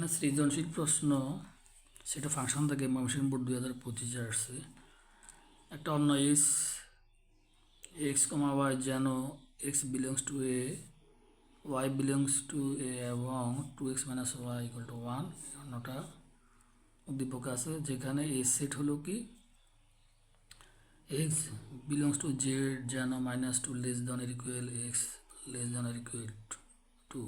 এখানে সৃজনশীল প্রশ্ন, সেটা ফাংশন থেকে ময়মনসিংহ বোর্ড দুই হাজার পঁচিশে আসছে। একটা অন্য এক্স এক্স কমা ওয়াই যেন x belongs to A y belongs to A এবং two x minus y equal to one অন্যটা উদ্দীপক আছে। যেখানে এ সেট হলো কি? এক্স বিলংস টু জেড যেন minus two less than equal x less than equal to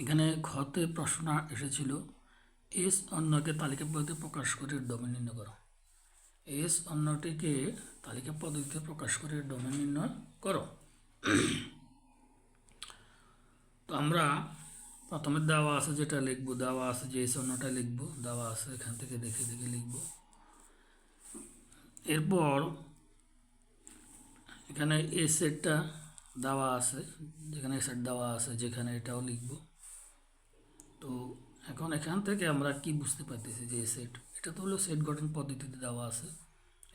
এখানে ঘতে প্রশ্ন এসেছিল, এস অন্যকে তালিকা পদ্ধতিতে প্রকাশ করে ডোমেন নির্ণয় করো। এস অন্যটিকে তালিকা পদ্ধতিতে প্রকাশ করে ডোমেন নির্ণয় করো। তো আমরা প্রথমে দেওয়া আছে যেটা লিখব, দেওয়া আছে যে এস অন্যটা লিখব, দেওয়া আছে এখান থেকে দেখে দেখে লিখব। এরপর এখানে এ দেওয়া আছে, যেখানে এ সেট দেওয়া আছে, যেখানে এটাও লিখব। তো এখন এখান থেকে আমরা কি বুঝতে পারতেছি যে সেট এটা তো হলো সেট গঠন পদ্ধতিতে দেওয়া আছে।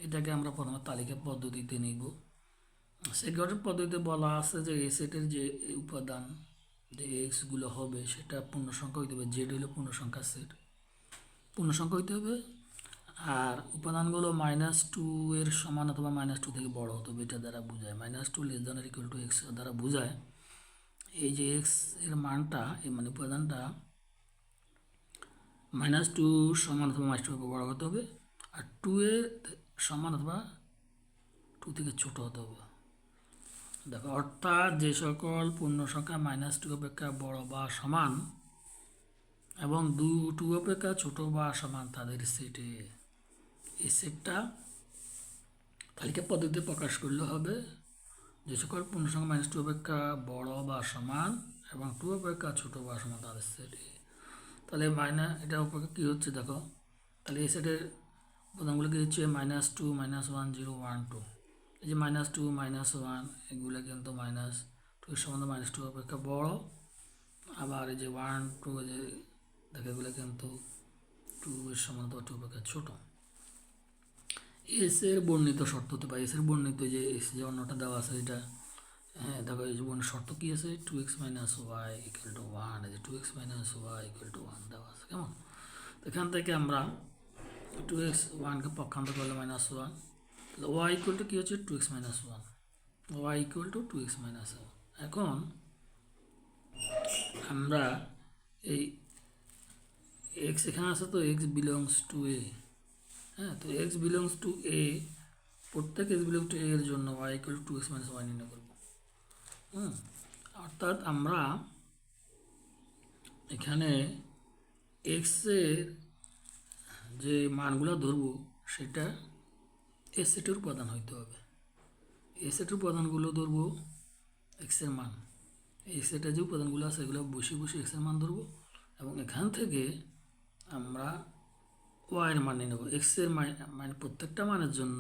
এটাকে আমরা প্রথমে তালিকা পদ্ধতিতে নিব। সেট গঠন পদ্ধতিতে বলা আছে যে এ সেটের যে উপাদান, যে এক্সগুলো হবে, সেটা পূর্ণ সংখ্যা হইতে হবে। জেড হলো পূর্ণ সংখ্যার সেট পূর্ণ সংখ্যা হইতে হবে। আর উপাদানগুলো মাইনাস টু এর সমান অথবা মাইনাস টু থেকে বড় হতে এটা দ্বারা বোঝায়। Minus two less than equal to x দ্বারা বোঝায়। এই যে এক্সের মানটা, এই মানে উপাদানটা মাইনাস টু সমান অথবা মাইনাস টু বড় হতে হবে, আর টু এর সমান অথবা টু থেকে ছোট হতে হবে। দেখো, অর্থাৎ যে সকল পূর্ণ সংখ্যা মাইনাস টু অপেক্ষা বড় বা সমান এবং দু টু অপেক্ষা ছোট বা সমান, তাদের সেটে এই সেটটা তালিকা পদ্ধতিতে প্রকাশ করলে হবে যে সকল পূর্ণ সংখ্যা মাইনাস টু অপেক্ষা বড় বা সমান এবং টু অপেক্ষা ছোট বা সমান, তাদের সেটে তাহলে মাইনাস এটা উপরে কী হচ্ছে দেখো? তাহলে এই সেটের উপাদানগুলো কী হচ্ছে minus two minus one zero one two এই যে মাইনাস টু মাইনাস ওয়ান এগুলো কিন্তু মাইনাস টু সম্বন্ধে মাইনাস টু অপেক্ষা বড়। আবার এই যে ওয়ান টু যে দেখো এগুলো কিন্তু টু এর সম্বন্ধে টু অপেক্ষা ছোটো। এস এর বর্ণিত শর্ত হতে পারে। এস এর বর্ণিত যে এস যে অন্যটা দেওয়া আছে, এটা হ্যাঁ দেখো এই যে শর্ত কী আছে? Two x minus y equal to one এই যে two x minus y equal to one দেওয়া আছে কেমন? তো এখান থেকে আমরা টু এক্স ওয়ানকে পক্ষান্তর করলে মাইনাস ওয়ান তাহলে ওয়াই ইকুয়াল টু কী হচ্ছে? Two x minus one y equal to two x minus one এখন আমরা এই এক্স এখানে আছে তো এক্স বিলংস টু এ হ্যাঁ তো এক্স বিলংস টু এ প্রত্যেক এক্স বিলংস টু এর জন্য Y equal to X minus Y নির্ণয় অর্থাৎ আমরা এখানে এক্সের যে মানগুলো ধরবো, সেটা এ সেটের উপাদান হইতে হবে। এ সেটের উপাদানগুলো ধরবো এক্সের মান। এই সেটের যে উপাদানগুলো আছে, এগুলো বসে বসে এক্সের মান ধরবো এবং এখান থেকে আমরা ওয়াইয়ের মান নিয়ে নেব। এক্সের মানে প্রত্যেকটা মানের জন্য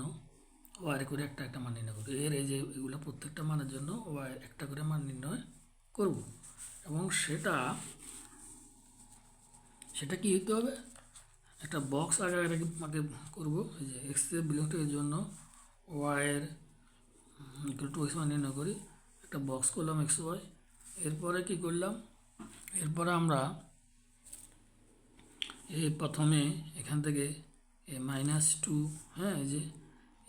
ওয়াই করে একটা একটা মান নির্ণয় করব এর এই যে এগুলো প্রত্যেকটা মানের জন্য ওয়াই একটা করে মান নির্ণয় করব। এবং সেটা সেটা কি হতে হবে? একটা বক্স আগে আগে করব। এই যে এক্স বিলংটের জন্য ওয়াইয়ের টু এক্স মান নির্ণয় করি। একটা বক্স করলাম এক্স ওয়াই এরপরে কি করলাম? এরপরে আমরা এই প্রথমে এখান থেকে এ মাইনাস টু হ্যাঁ এই যে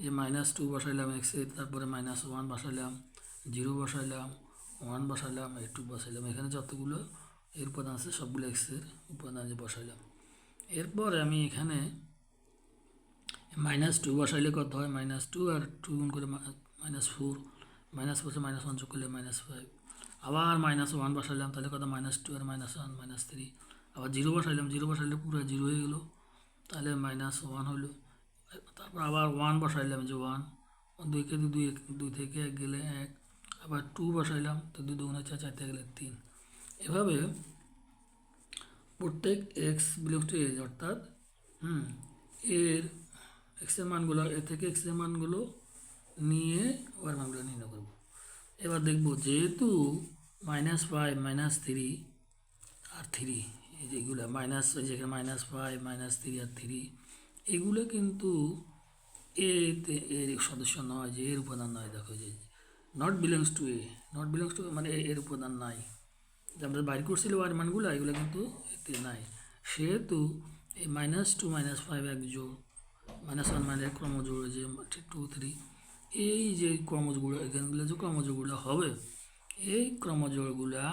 এই মাইনাস টু বসাইলাম এক্সের তারপরে মাইনাস ওয়ান বসাইলাম জিরো বসাইলাম ওয়ান বসাইলাম টু বসাইলাম। এখানে যতগুলো এর উপাদান আছে, সবগুলো এক্সের উপাদান বসাইলাম। এরপরে আমি এখানে মাইনাস টু বসাইলে কত হয়? মাইনাস টু আর টু গুণ করে minus four minus four minus one যোগ করলে মাইনাস ফাইভ আবার মাইনাস ওয়ান বসাইলাম, তাহলে কত? মাইনাস টু আর মাইনাস ওয়ান মাইনাস থ্রি আবার জিরো বসাইলাম জিরো বসাইলে পুরো জিরো হয়ে গেলো। তাহলে মাইনাস ওয়ান হলো। তারপর আবার ওয়ান বসাইলাম যে ওয়ান দুই কে দুই দুই থেকে এক গেলে এক, আবার টু বসাইলাম, তো দুই দুগুণে চার চার থেকে গেলে তিন। এভাবে প্রত্যেক এক্স বিলংস টু এজ অর্থাৎ, হুম, এর এক্সের মানগুলো, এ থেকে এক্সের মানগুলো নিয়ে ওয়ার মানগুলো নির্ণয় করব। এবার দেখব যেহেতু মাইনাস ফাইভ মাইনাস থ্রি আর থ্রি এই যেগুলো মাইনাস যেখানে মাইনাস ফাইভ মাইনাস থ্রি আর থ্রি এগুলো কিন্তু এতে এর সদস্য নয় যে এর উপাদান নয়, দেখো যে not belongs to A not belongs to মানে এর উপাদান নাই। যে আমরা বাইর করছিল ওয়ার মানগুলো, এগুলো কিন্তু এতে নাই। সেহেতু এই মাইনাস টু মাইনাস ফাইভ এক যোগ মাইনাস ওয়ান মাইনাস ক্রমজোড় যে টু থ্রি এই যে ক্রমজগুলো এখানগুলো যে ক্রমজোড়গুলো হবে, এই ক্রমজোড়গুলা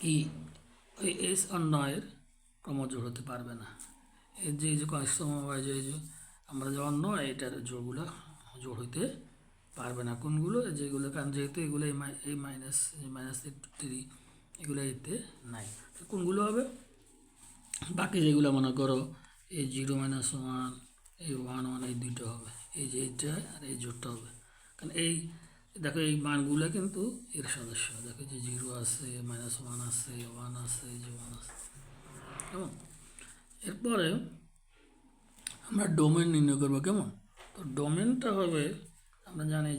কি এস অন্যয়ের ক্রমজোড় হতে পারবে না। এই যে এই যে সমবায় যে আমরা যে অন্য এটার জোড়গুলো জোড় হইতে পারবে না। কোনগুলো? যেগুলো, কারণ যেহেতু এগুলো এই মাই- এই মাইনাস মাইনাস থ্রি এগুলো এতে নাই। কোনগুলো হবে? বাকি যেগুলো মনে করো, এই জিরো মাইনাস ওয়ান এই ওয়ান ওয়ান এই দুইটা হবে। এই যে এইটা আর এই জোটটা হবে। কারণ এই, দেখো এই মানগুলো কিন্তু এর সদস্য। দেখো যে জিরো আছে মাইনাস ওয়ান আছে ওয়ান আছে যে ওয়ান আছে। কেমন? এরপরে আমরা ডোমেন নির্ণয় করব কেমন? তো ডোমেনটা হবে, আমরা জানি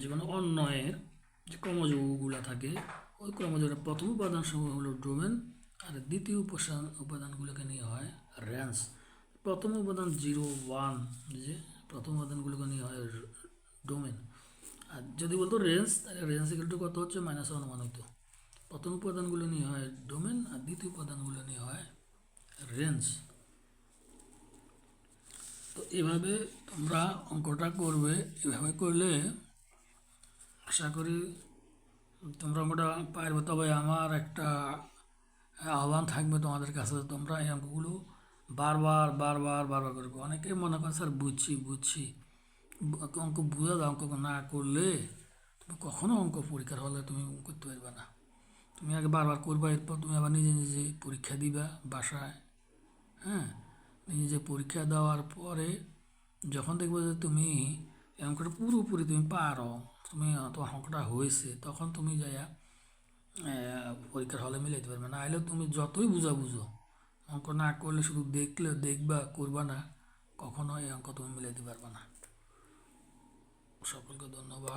যে কোনো অন্যয়ের যে ক্রমযোগগুলো থাকে, ওই ক্রমযোগের প্রথম উপাদান সমূহ হলো ডোমেন আর দ্বিতীয় উপাদান উপাদানগুলোকে নিয়ে হয় রেঞ্জ প্রথম উপাদান জিরো ওয়ান যে প্রথম উপাদানগুলোকে নিয়ে হয় ডোমেন আর যদি বলতো রেঞ্জ তাহলে রেঞ্জ ইকুয়াল কত হচ্ছে? মাইনাস ওয়ান ওয়ান হতো। প্রথম উপাদানগুলো নিয়ে হয় ডোমেন আর দ্বিতীয় উপাদানগুলো নিয়ে হয় রেঞ্জ। তো এভাবে তোমরা অঙ্কটা করবে এভাবে করলে আশা করি তোমরা অঙ্কটা পারবে। তবে আমার একটা আহ্বান থাকবে তোমাদের কাছে, তোমরা এই অঙ্কগুলো বারবার বারবার বারবার করবে অনেকেই মনে করে, স্যার, বুঝছি বুঝছি। অঙ্ক বুঝে দাও, অঙ্ক না করলে তুমি কখনো অঙ্ক পরীক্ষার হলে তুমি করতে পারবে না। তুমি আগে বারবার করবা, এরপর তুমি আবার নিজে নিজে পরীক্ষা দিবা বাসায় হ্যাঁ? নিজে পরীক্ষা দেওয়ার পরে যখন দেখবে যে তুমি অঙ্কটা পুরোপুরি তুমি পারো, তুমি তোমার অঙ্কটা হয়েছে, তখন তুমি যাইয়া পরীক্ষার হলে মিলাইতে পারবে। না আইলে তুমি যতই বুঝা বুঝো অঙ্ক না করলে শুধু দেখলে, দেখবা, করবা না কখনো এই অঙ্ক তুমি মিলাইতে পারবে না। সকলকে ধন্যবাদ।